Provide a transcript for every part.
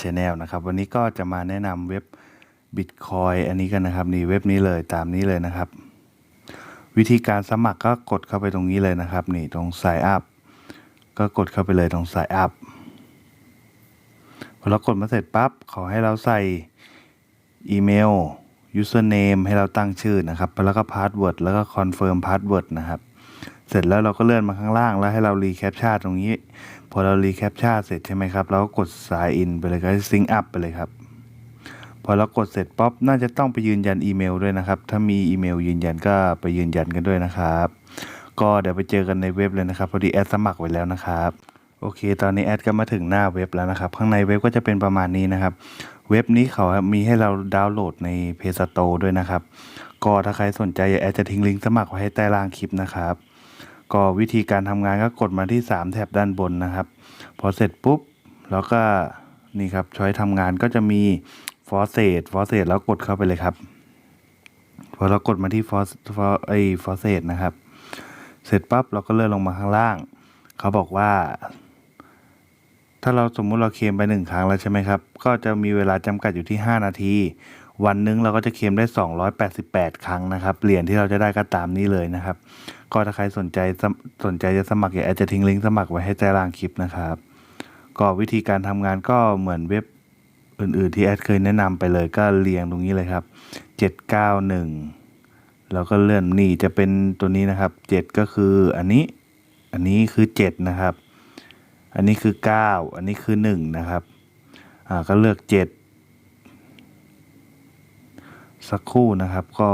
Channel นะครับ วันนี้ก็จะมาแนะนำเว็บ Bitcoin อันนี้กันนะครับ นี่เว็บนี้เลยตามนี้เลยนะครับ วิธีการสมัครก็กดเข้าไปตรงนี้เลยนะครับ นี่ตรง Sign Up ก็กดเข้าไปเลยตรง Sign Up พอเรากดมาเสร็จปั๊บขอให้เราใส่อีเมล username ให้เราตั้งชื่อนะครับ แล้วก็ password แล้วก็ confirm password นะครับ เสร็จแล้วเราก็เลื่อนมาข้างล่างแล้วให้เรารีแคปชั่นตรงนี้ พอเรารีแคปชั่นเสร็จใช่ไหมครับเราก็กด sign in ไปเลยก็ sync up ไปเลยครับ พอเรากดเสร็จป๊อปน่าจะต้องไปยืนยันอีเมลด้วยนะครับ ถ้ามีอีเมลยืนยันก็ไปยืนยันกันด้วยนะครับ ก็เดี๋ยวไปเจอกันในเว็บเลยนะครับ พอดีแอดสมัครไว้แล้วนะครับ โอเค ตอนนี้แอดก็มาถึงหน้าเว็บแล้วนะครับ ข้างในเว็บก็จะเป็นประมาณนี้นะครับ เว็บนี้เขามีให้เราดาวน์โหลดใน Play Store ด้วยนะครับ ก็ถ้าใครสนใจแอดจะทิ้งลิงก์สมัครไว้ให้ใต้ล่างคลิปนะครับ ก็วิธีการทำงานก็กดมาที่ 3 แถบด้านบนนะครับ พอเสร็จปุ๊บ แล้วก็นี่ครับช้อยทำงานก็จะมีฟอร์เซตฟอร์เซตแล้วกดเข้าไปเลยครับ พอเรากดมาที่ฟอร์ฟอไอฟอร์เซตนะครับ เสร็จปั๊บเราก็เลื่อนลงมาข้างล่าง เขาบอกว่า ถ้าเราสมมุติเราเคลมไปหนึ่งครั้งแล้วใช่ไหมครับ ก็จะมีเวลาจำกัดอยู่ที่ 5 นาที วันหนึงเราก็จะเคลมได้ 288 ครั้งนะครับ เหรียญที่เราจะได้ก็ตามนี้เลยนะครับ ก็ถ้าใครสนใจสนใจจะสมัครอย่าแอดจะทิ้งลิงก์สมัครไว้ให้ใต้ล่างคลิปนะครับ ก็วิธีการทำงานก็เหมือนเว็บอื่นๆที่แอดเคยแนะนำไปเลยก็เรียงตรงนี้เลยครับ 791 แล้วก็เลื่อนนี่จะเป็นตัวนี้นะครับ 7 ก็คืออันนี้ อันนี้คือ 7 นะครับ อันนี้คือ 9 อันนี้คือ 1 นะครับ อ่าก็เลือก 7 สักครู่นะครับก็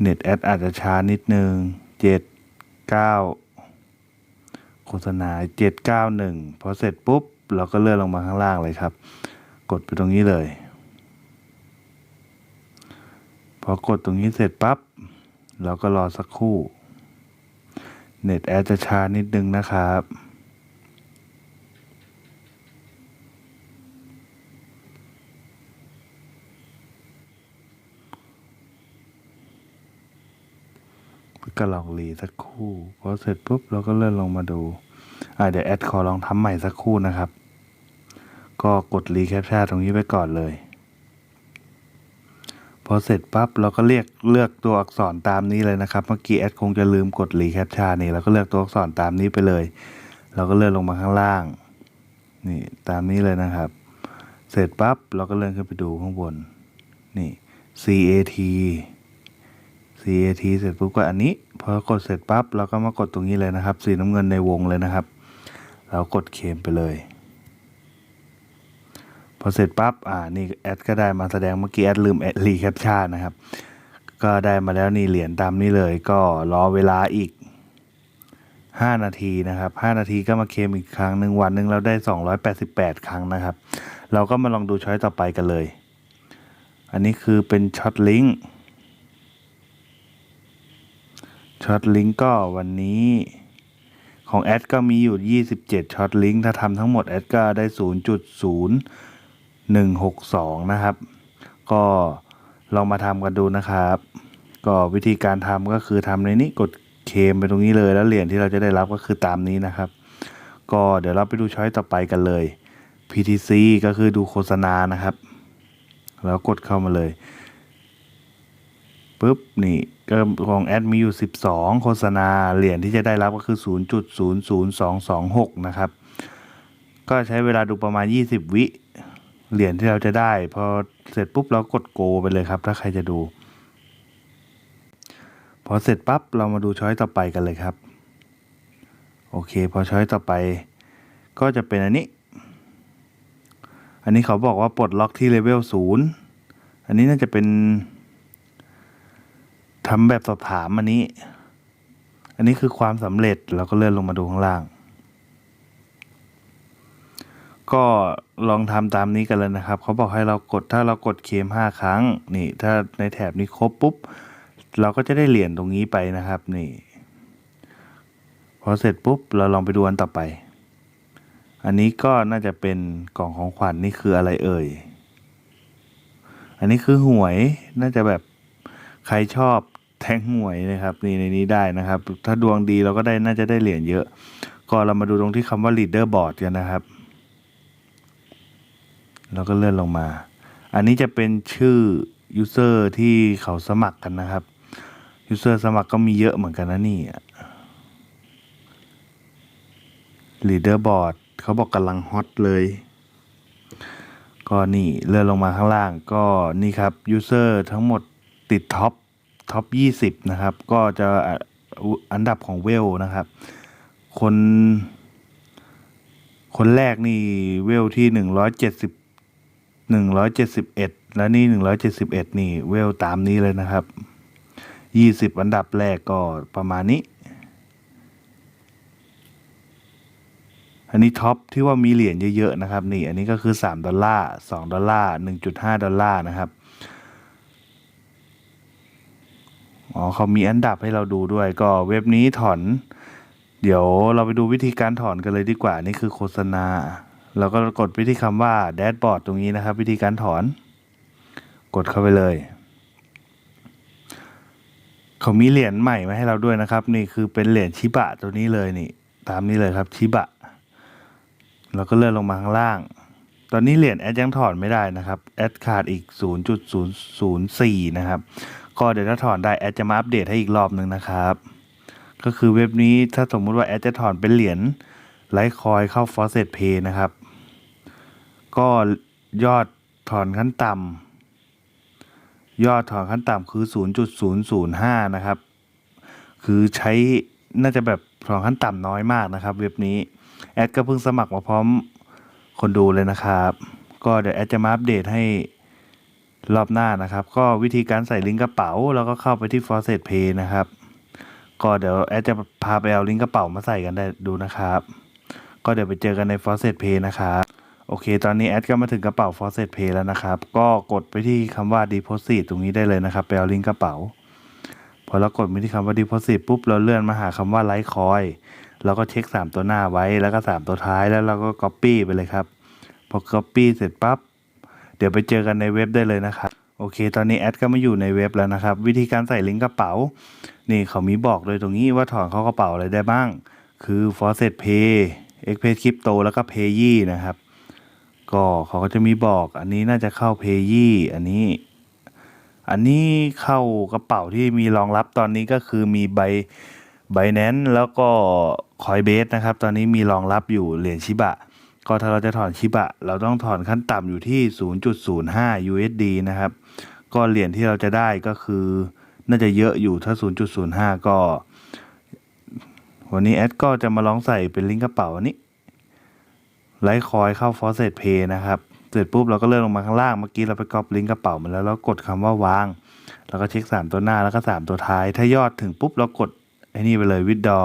เน็ตแอดอาจจะช้านิดนึง7 9โฆษณา791พอเสร็จปุ๊บ เราก็เลื่อนลงมาข้างล่างเลยครับ กดไปตรงนี้เลย พอกดตรงนี้เสร็จปั๊บ เราก็รอสักครู่ เน็ตแอดจะช้านิดนึงนะครับ ก็ลองรีสักคู่พอเสร็จปุ๊บเราก็เลื่อนลงมาดูอ่าเดี๋ยวแอดขอลองทำใหม่สักคู่นะครับ ก็กดรีแคปชั่นตรงนี้ไปก่อนเลย พอเสร็จปั๊บเราก็เรียกเลือกตัวอักษรตามนี้เลยนะครับ เมื่อกี้แอดคงจะลืมกดรีแคปชั่นนี่เราก็เลือกตัวอักษรตามนี้ไปเลย เราก็เลื่อนลงมาข้างล่าง นี่ตามนี้เลยนะครับ เสร็จปั๊บเราก็เลื่อนขึ้นไปดูข้างบน นี่ CAT CAT เสร็จปุ๊บก็อันนี้พอกดเสร็จปั๊บเราก็มากดตรงนี้เลยนะครับ สีน้ำเงินในวงเลยนะครับ เรากดเคมไปเลยพอเสร็จปั๊บอ่านี่แอดก็ได้มาแสดงเมื่อกี้แอดลืมแอดรีแคปชั่นนะครับ ก็ได้มาแล้วนี่เหรียญตามนี้เลย ก็รอเวลาอีก 5 นาทีนะครับ 5 นาทีก็มาเคมอีกครั้งหนึ่งวันหนึ่งเราได้ 288 ครั้งนะครับ เราก็มาลองดูช้อยต่อไปกันเลย อันนี้คือเป็นช็อตลิงก์ ช็อตลิงก์ก็วันนี้ของแอดก็มีอยู่ 27ช็อตลิงก์ถ้าทำทั้งหมดแอดก็ได้ 0.0162 นะครับ ก็ลองมาทำกันดูนะครับ ก็วิธีการทำก็คือทำในนี้กดเคมไปตรงนี้เลยแล้วเหรียญที่เราจะได้รับก็คือตามนี้นะครับ ก็เดี๋ยวเราไปดูช้อยต่อไปกันเลย PTC ก็คือดูโฆษณานะครับ แล้วกดเข้ามาเลย ปุ๊บนี่ก็ของแอดมีอยู่ 12 โฆษณา เหรียญที่จะได้รับก็คือ 0.00226 นะครับ ก็ใช้เวลาดูประมาณ 20 วิ เหรียญที่เราจะได้ พอเสร็จปุ๊บเรากดโกไปเลยครับ ถ้าใครจะดู พอเสร็จปั๊บเรามาดูช้อยต่อไปกันเลยครับ โอเค พอช้อยต่อไป ก็จะเป็นอันนี้ อันนี้เขาบอกว่าปลดล็อกที่เลเวลศูนย์อันนี้น่าจะเป็น ทำแบบสอบถามอันนี้ อันนี้คือความสำเร็จเราก็เลื่อนลงมาดูข้างล่าง ก็ลองทำตามนี้กันเลยนะครับ เขาบอกให้เรากดถ้าเรากดเคมห้าครั้ง นี่ ถ้าในแถบนี้ครบปุ๊บ เราก็จะได้เหรียญตรงนี้ไปนะครับ นี่ พอเสร็จปุ๊บ เราลองไปดูอันต่อไป อันนี้ก็น่าจะเป็นกล่องของขวัญนนี่คืออะไรเอ่ยอันนี้คือหวยน่าจะแบบใครชอบ แทงหวยนะครับนี่ในนี้ได้นะครับ ถ้าดวงดีเราก็ได้น่าจะได้เหรียญเยอะ ก็เรามาดูตรงที่คำว่า leaderboard กันนะครับแล้วก็เลื่อนลงมา อันนี้จะเป็นชื่อ user ที่เขาสมัครกันนะครับ user สมัครก็มีเยอะเหมือนกันนะนี่ leaderboard เขาบอกกำลังฮอตเลยก็นี่เลื่อนลงมาข้างล่างก็นี่ครับ user ทั้งหมดติดท็อป ท็อป 20 นะครับ ก็จะอันดับของเวลนะครับ คน คนแรกนี่เวลที่หนึ่งร้อยเจ็ดสิบหนึ่งร้อยเจ็ดสิบเอ็ดแล้วนี่หนึ่งร้อยเจ็ดสิบเอ็ดนี่เวลตามนี้เลยนะครับยี่สิบอันดับแรกก็ประมาณนี้ อันนี้ท็อปที่ว่ามีเหรียญเยอะๆนะครับ นี่ อันนี้ก็คือสามดอลลาร์สองดอลลาร์หนึ่งจุดห้าดอลลาร์นะครับ อ๋อเขามีอันดับให้เราดูด้วยก็เว็บนี้ถอน เดี๋ยวเราไปดูวิธีการถอนกันเลยดีกว่า นี่คือโฆษณา เราก็กดไปที่คำว่าแดชบอร์ดตรงนี้นะครับ วิธีการถอน กดเข้าไปเลย เขามีเหรียญใหม่มาให้เราด้วยนะครับ นี่คือเป็นเหรียญชิบะตัวนี้เลยนี่ ตามนี้เลยครับชิบะเราก็เลื่อนลงมาข้างล่าง ตอนนี้เหรียญแอดยังถอนไม่ได้นะครับ แอดขาดอีก 0.004 นะครับ ก็เดี๋ยวถ้าถอนได้แอดจะมาอัปเดตให้อีกรอบหนึ่งนะครับ ก็คือเว็บนี้ถ้าสมมุติว่าแอดจะถอนเป็นเหรียญไลท์คอยเข้า f o r c e t Pay นะครับ ก็ยอดถอนขั้นต่ำยอดถอนขั้นต่ำคือ 0.005 นะครับ คือใช้น่าจะแบบถอนขั้นต่ำน้อยมากนะครับ เว็บนี้แอดก็เพิ่งสมัครมาพร้อมคนดูเลยนะครับ ก็เดี๋ยวแอดจะมาอัปเดตให้ รอบหน้านะครับ ก็วิธีการใส่ลิงก์กระเป๋า แล้วก็เข้าไปที่ f o r c e t Pay นะครับ ก็เดี๋ยวแอดจะพาไปเอาลิงก์กระเป๋ามาใส่กันได้ดูนะครับ ก็เดี๋ยวไปเจอกันใน f o r c e t Pay นะครับโอเค ตอนนี้แอดก็มาถึงกระเป๋า f o r c e t Pay แล้วนะครับ ก็กดไปที่คำว่า Deposit ตรงนี้ได้เลยนะครับ ไปเอาลิงก์กระเป๋า พอเรากดไปที่คำว่า Deposit ปุ๊บ เราเลื่อนมาหาคำว่า Like Coin เราก็เช็ค 3 ตัวหน้าไว้ แล้วก็ 3 ตัวท้าย แล้วเราก็ Copy ไปเลยครับ พอ Copy เสร็จปั๊บ เดี๋ยวไปเจอกันในเว็บได้เลยนะครับโอเค ตอนนี้แอดก็มาอยู่ในเว็บแล้วนะครับ วิธีการใส่ลิงก์กระเป๋า นี่เขามีบอกเลยตรงนี้ว่าถอนเข้ากระเป๋าอะไรได้บ้าง คือ f o r c e t Pay e x p r e s s Crypto แล้วก็ Payee นะครับ ก็เขาก็จะมีบอก อันนี้น่าจะเข้า Payee อันนี้ อันนี้เข้ากระเป๋าที่มีรองรับตอนนี้ก็คือมีใบ b i n a n c e แล้วก็ Coinbase นะครับ ตอนนี้มีรองรับอยู่เหรียญชิบะ ก็ถ้าเราจะถอนชิบะ เราต้องถอนขั้นต่ำอยู่ที่ 0.05 USD นะครับ ก็เหรียญที่เราจะได้ก็คือ น่าจะเยอะอยู่ถ้า 0.05 ก็ วันนี้แอดก็จะมาลองใส่เป็นลิงก์กระเป๋านี้ไลท์คอยเข้า f o r c e t Pay นะครับ เสร็จปุ๊บเราก็เลื่อนลงมาข้างล่าง เมื่อกี้เราไปก๊อปลิงก์กระเป๋ามาแล้วแล้วกดคำว่าวาง แล้วก็เช็ค 3 ตัวหน้าแล้วก็ 3 ตัวท้าย ถ้ายอดถึงปุ๊บเรากดไอ้นี่ไปเลยวิดดอ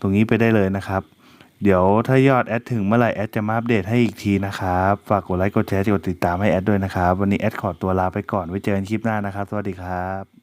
ตรงนี้ไปได้เลยนะครับ เดี๋ยวถ้ายอดแอดถึงเมื่อไหร่แอดจะมาอัปเดตให้อีกทีนะครับ ฝากกดไลค์กดแชร์กดติดตามให้แอดด้วยนะครับ วันนี้แอดขอตัวลาไปก่อนไว้เจอกันคลิปหน้านะครับ สวัสดีครับ